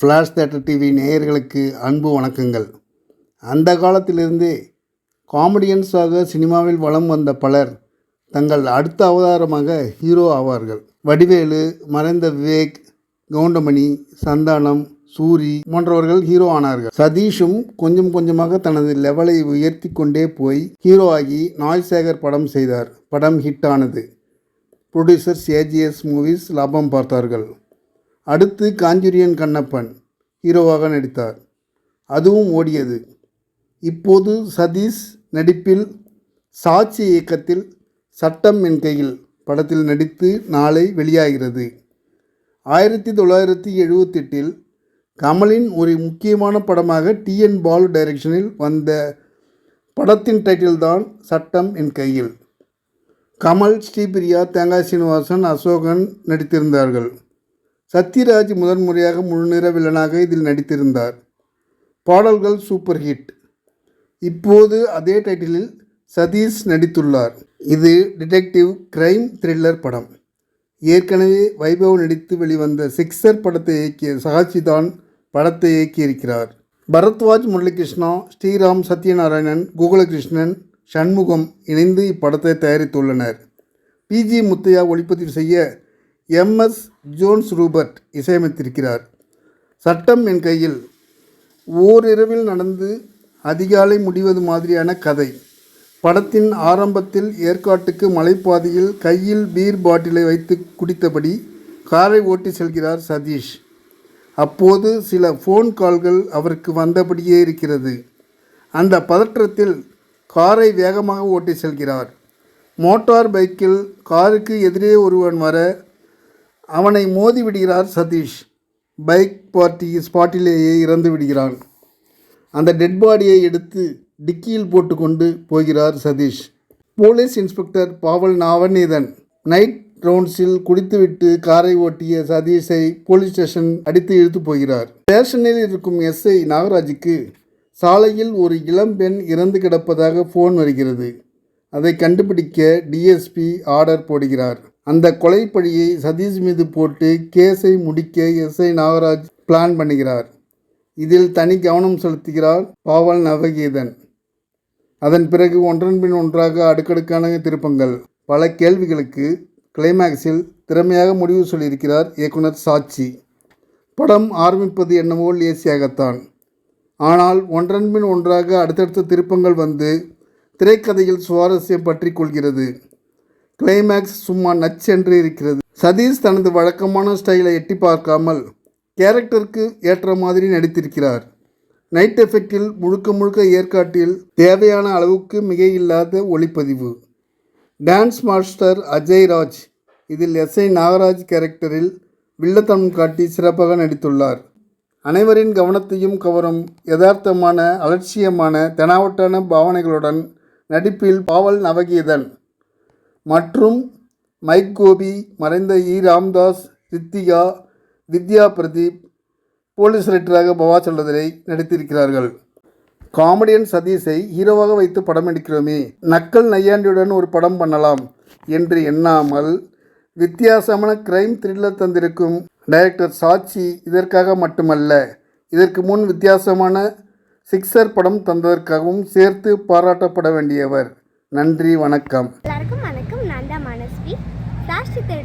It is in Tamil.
ஃப்ளாஷ் தேட்டர் டிவி நேயர்களுக்கு அன்பு வணக்கங்கள். அந்த காலத்திலிருந்தே காமெடியன்ஸாக சினிமாவில் வலம் வந்த பலர் தங்கள் அடுத்த அவதாரமாக ஹீரோ ஆவார்கள். வடிவேலு மறைந்த விவேக் கவுண்டமணி சந்தானம் சூரி போன்றவர்கள் ஹீரோ ஆனார்கள். சதீஷும் கொஞ்சம் கொஞ்சமாக தனது லெவலை உயர்த்தி கொண்டே போய் ஹீரோ ஆகி நாய்சேகர் படம் செய்தார். படம் ஹிட் ஆனது. ப்ரொடியூசர்ஸ் ஏஜிஎஸ் மூவிஸ் லாபம் பார்த்தார்கள். அடுத்து காஞ்சூரியன் கண்ணப்பன் ஹீரோவாக நடித்தார். அதுவும் ஓடியது. இப்போது சதீஷ் நடிப்பில் சாட்சி இயக்கத்தில் சட்டம் என் கையில் படத்தில் நடித்து நாளை வெளியாகிறது. ஆயிரத்தி தொள்ளாயிரத்தி எழுபத்தெட்டில் கமலின் ஒரு முக்கியமான படமாக டிஎன் பாலு டைரக்ஷனில் வந்த படத்தின் டைட்டில் தான் சட்டம் என் கையில். கமல் ஸ்ரீபிரியா தேங்காய் சீனிவாசன் அசோகன் நடித்திருந்தார்கள். சத்யராஜ் முதன்முறையாக முழுநிற வில்லனாக இதில் நடித்திருந்தார். பாடல்கள் சூப்பர் ஹிட். இப்போது அதே டைட்டிலில் சதீஷ் நடித்துள்ளார். இது டிடெக்டிவ் கிரைம் த்ரில்லர் படம். ஏற்கனவே வைபவ் நடித்து வெளிவந்த சிக்ஸர் படத்தை இயக்கிய சாட்சி தான் படத்தை இயக்கியிருக்கிறார். பரத்வாஜ் முரளிகிருஷ்ணா ஸ்ரீராம் சத்யநாராயணன் கோகுலகிருஷ்ணன் சண்முகம் இணைந்து இப்படத்தை தயாரித்துள்ளனர். பிஜி முத்தையா ஒளிப்பதிவு செய்ய எம்எஸ் ஜோன்ஸ் ரூபர்ட் இசையமைத்திருக்கிறார். சட்டம் என் கையில். ஓரிரவில் நடந்து அதிகாலை முடிவது மாதிரியான கதை. படத்தின் ஆரம்பத்தில் ஏற்காட்டுக்கு மலைப்பாதையில் கையில் பீர் பாட்டிலை வைத்து குடித்தபடி காரை ஓட்டி செல்கிறார் சதீஷ். அப்போது சில ஃபோன் கால்கள் அவருக்கு வந்தபடியே இருக்கிறது. அந்த பதற்றத்தில் காரை வேகமாக ஓட்டி செல்கிறார். மோட்டார் பைக்கில் காருக்கு எதிரே ஒருவன் வர அவனை மோதி விடுகிறார் சதீஷ். பைக் பார்ட்டி ஸ்பாட்டிலேயே இறந்து விடுகிறான். அந்த டெட் பாடியை எடுத்து டிக்கியில் போட்டுக்கொண்டு போகிறார் Sathish. Police inspector Paval Navaneethan night ரவுண்ட்ஸில் குடித்துவிட்டு காரை ஓட்டிய சதீஷை போலீஸ் ஸ்டேஷன் அடித்து இழுத்து போகிறார். ஸ்டேஷனில் இருக்கும் எஸ்ஐ நாகராஜுக்கு சாலையில் ஒரு இளம்பெண் இறந்து கிடப்பதாக ஃபோன் வருகிறது. அதை கண்டுபிடிக்க டிஎஸ்பி ஆர்டர் போடுகிறார். அந்த கொலைப்பழியை சதீஷ் மீது போட்டு கேஸை முடிக்க எஸ்ஐ நாகராஜ் பிளான் பண்ணுகிறார். இதில் தனி கவனம் செலுத்துகிறார் பாவல் நவகீதன். அதன் பிறகு ஒன்றன் பின் ஒன்றாக அடுக்கடுக்கான திருப்பங்கள். பல கேள்விகளுக்கு கிளைமேக்ஸில் திறமையாக முடிவு சொல்லியிருக்கிறார் இயக்குனர் சாட்சி. படம் ஆரம்பிப்பது என்னவோ லேசியாகத்தான். ஆனால் ஒன்றன் பின் ஒன்றாக அடுத்தடுத்த திருப்பங்கள் வந்து திரைக்கதையில் சுவாரஸ்யம் பற்றி கொள்கிறது. கிளைமேக்ஸ் சும்மா நச்சென்று இருக்கிறது. சதீஷ் தனது வழக்கமான ஸ்டைலை எட்டி பார்க்காமல் கேரக்டருக்கு ஏற்ற மாதிரி நடித்திருக்கிறார். நைட் எஃபெக்டில் முழுக்க முழுக்க ஏற்காட்டில் தேவையான அளவுக்கு மிக இல்லாத ஒளிப்பதிவு. டான்ஸ் மாஸ்டர் அஜய் ராஜ் இதில் எஸ்ஐ நாகராஜ் கேரக்டரில் வில்லத்தனம் காட்டி சிறப்பாக நடித்துள்ளார். அனைவரின் கவனத்தையும் கவரும் யதார்த்தமான அலட்சியமான தெனாவட்டான பாவனைகளுடன் நடிப்பில் பாவல் நவகீதன் மற்றும் மைக் கோபி மறைந்த இ. ராம்தாஸ் ரித்திகா வித்யா பிரதீப் போலீஸ் ரைட்டராக பவா செல்லதிரை நடித்திருக்கிறார்கள். காமெடியன் சதீஷை ஹீரோவாக வைத்து படம் எடுக்கிறோமே. நக்கல் நையாண்டியுடன் ஒரு படம் பண்ணலாம் என்று எண்ணாமல் வித்தியாசமான கிரைம் த்ரில்லர் தந்திருக்கும் டைரக்டர் சாட்சி இதற்காக மட்டுமல்ல இதற்கு முன் வித்தியாசமான சிக்ஸர் படம் தந்ததற்காகவும் சேர்த்து பாராட்டப்பட வேண்டியவர். நன்றி வணக்கம் எல்லாருக்கும் வணக்கம் நான் தான் மனஸ்வி ஃப்ளாஷ் சித்தர்